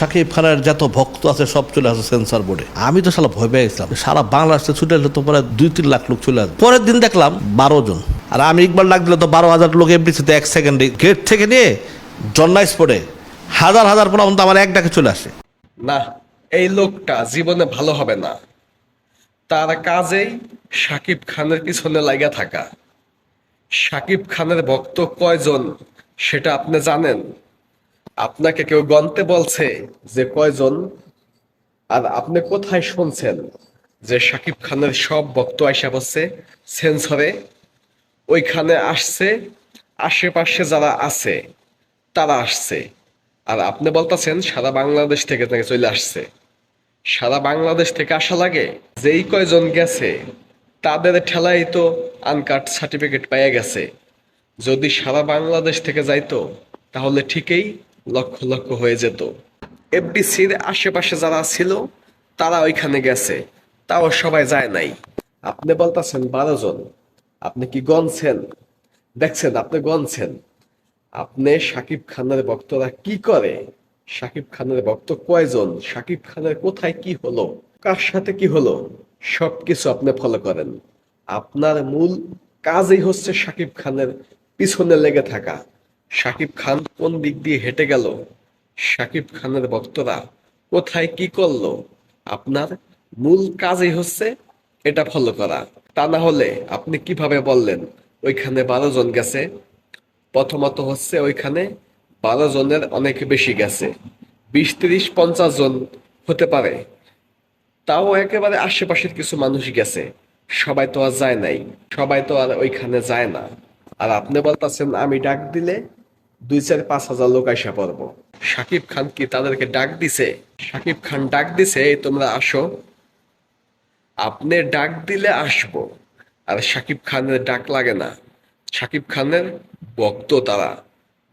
শাকিব খানের যত ভক্ত আছে, সব চলে আসে সেন্সার বোর্ডে আমি তো সালা ভয় পেয়ে গেছিলাম। সারা বাংলাদেশে ছুটে এলে তো প্রায় দুই তিন লাখ লোক চলে আসবে। পরের দিন দেখলাম বারো জন। আর আমি একবার ডাক দিলে তো বারো হাজার লোক এমডিসিতে এক সেকেন্ডে গেট থেকে নিয়ে জন্না স্পটে হাজার হাজার পোলা তো আমার এক ডাকে চলে আসে। না, এই লোকটা জীবনে ভালো হবে না। তার কাজেই সাকিব খানের পিছনে লাগা থাকা। সাকিব খানের ভক্ত কয়জন, সেটা আপনি জানেন? আপনাকে কেউ গন্তে বলছে যে কয়জন? আর আপনি কোথায় শুনছেন যে সাকিব খানের সব ভক্ত আইসা বসছে? সেন্সরে ওইখানে আসছে, আশেপাশে যারা আছে, তারা আসছে। আর আপনি বলতেছেন, সারা বাংলাদেশ থেকে নাকি চলে আসছে। সারা বাংলাদেশ থেকে আসা লাগে? যেই কয়জন গেছে, তাদের ঠেলাই তো আনকাট সার্টিফিকেট পাইয়া গেছে। যদি সারা বাংলাদেশ থেকে যাইতো, তাহলে ঠিকই লক্ষ লক্ষ হয়ে যেত। এফডিসির আশেপাশে যারা ছিল, তারা ওইখানে গেছে। তাও সবাই যায় নাই। আপনি বলতেছেন বারো জন। আপনি কি গনছেন? দেখছেন, আপনি গনছেন। আপনি সাকিব খানের ভক্তরা কি করে? সাকিব খানের ভক্ত কয়জন? সাকিব খানের কোথায় কি হলো? কার সাথে কি হলো? সবকিছু আপনি ফলো করেন। আপনার মূল কাজই হচ্ছে সাকিব খানের পিছনে লেগে থাকা। সাকিব খান কোন দিক দিয়ে হেঁটে গেল? সাকিব খানের ভক্তরা কোথায় কি করল? আপনার মূল কাজই হচ্ছে এটা ফলো করা। তা না হলে আপনি কীভাবে বললেন, ওইখানে বারো জন গেছে? প্রথমত হচ্ছে ওইখানে বারো জনের অনেক বেশি গেছে। বিশ, তিরিশ, পঞ্চাশ জন হতে পারে। তাও একেবারে আশেপাশের কিছু মানুষ গেছে। সবাই তো আর যায় নাই। সবাই তো আর ওইখানে যায় না। আর আপনি বলতেছেন, আমি ডাক দিলে দুই চার পাঁচ হাজার লোক আইসা পড়ব। সাকিব খান কি তাদেরকে ডাক দিছে? সাকিব খান ডাক দিছে, "এই তোমরা আসো। আপনি ডাক দিলে আসব, আর সাকিব খানের ডাক লাগে না। সাকিব খানের ভক্ত তারা।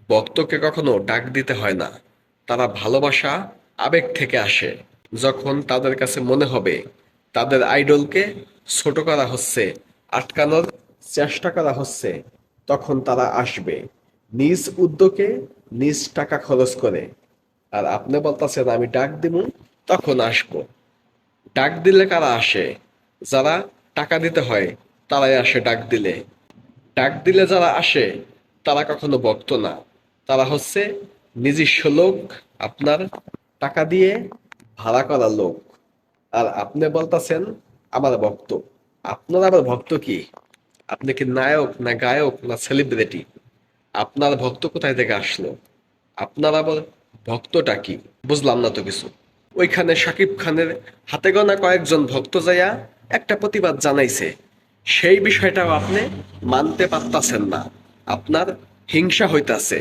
ভক্তকে কখনো ডাক দিতে হয় না। তারা ভালোবাসা আবেগ থেকে আসে। যখন তাদের কাছে মনে হবে, তাদের আইডলকে ছোট করা হচ্ছে, আটকানোর চেষ্টা করা হচ্ছে, তখন তারা আসবে। নিজ উদ্যোগে নিজ টাকা খরচ করে, আর আপনি বলতেছেন, আমি ডাক দিব তখন আসব। ডাক দিলে কারা আসে? যারা টাকা দিতে হয়, তারাই আসে ডাক দিলে। ডাক দিলে যারা আসে, তারা কখনো বক্ত না। তারা হচ্ছে নিজস্ব লোক, আপনার টাকা দিয়ে ভাড়া করা লোক। আর আপনি বলতেছেন, আমার ভক্ত। আপনার আবার ভক্ত কি? আপনি কি নায়ক না গায়ক না সেলিব্রিটি আপনার ভক্ত কোথায় থেকে আসলো? আপনার আবার ভক্তটা কি? বুঝলাম না তো কিছু। ওইখানে সাকিব খানের হাতে গোনা কয়েকজন ভক্ত যাইয়া একটা প্রতিবাদ জানাইছে। সেই বিষয়টাও আপনি মানতে পারতাছেন না। আপনার হিংসা হইতাছে।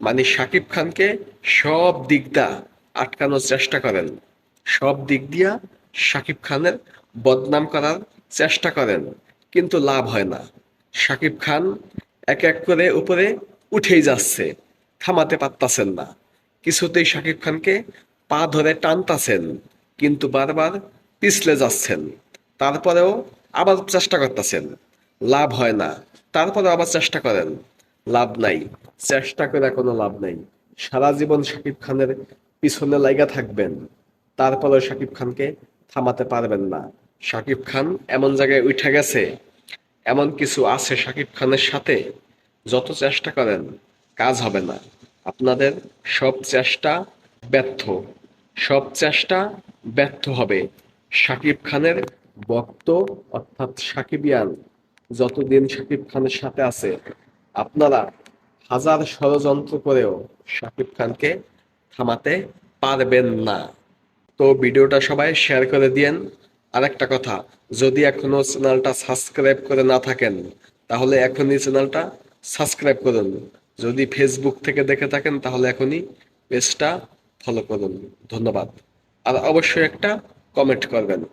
মানে সাকিব খানকে সব দিক দা আটকানোর চেষ্টা করেন। সব দিক দিয়া সাকিব খানের বদনাম করার চেষ্টা করেন। কিন্তু লাভ হয় না। সাকিব খান এক এক করে উপরে উঠেই যাচ্ছে, থামাতে পারতাছেন না। কিছুতেই শাকিব খানকে পা ধরে টানতাছেন, কিন্তু বারবার পিছলে যাচ্ছেন। তারপরেও আবার চেষ্টা করতেছেন। লাভ হয় না। তারপরে আবার চেষ্টা করেন। লাভ নাই। চেষ্টা করে কোনো লাভ নাই। সারা জীবন সাকিব খানের পিছনে লাইগা থাকবেন। তারপরেও শাকিব খানকে থামাতে পারবেন না। শাকিব খান এমন জায়গায় উঠে গেছে এমন কিছু আছে সাকিব খানের সাথে? যত চেষ্টা করেন, কাজ হবে না। আপনাদের সব চেষ্টা ব্যর্থ। সব চেষ্টা ব্যর্থ হবে। সাকিব খানের ভক্ত, অর্থাৎ সাকিবিয়ান, যতদিন সাকিব খানের সাথে আছে, আপনারা হাজার ষড়যন্ত্র করেও সাকিব খানকে থামাতে পারবেন না। তো ভিডিওটা সবাই শেয়ার করে দিয়েন। আর একটা কথা, যদি এখনও চ্যানেলটা সাবস্ক্রাইব করে না থাকেন, তাহলে এখনই চ্যানেলটা সাবস্ক্রাইব করুন। যদি ফেসবুক থেকে দেখে থাকেন, তাহলে এখনই পেজটা ফলো করুন। ধন্যবাদ। আর অবশ্যই একটা কমেন্ট করবেন।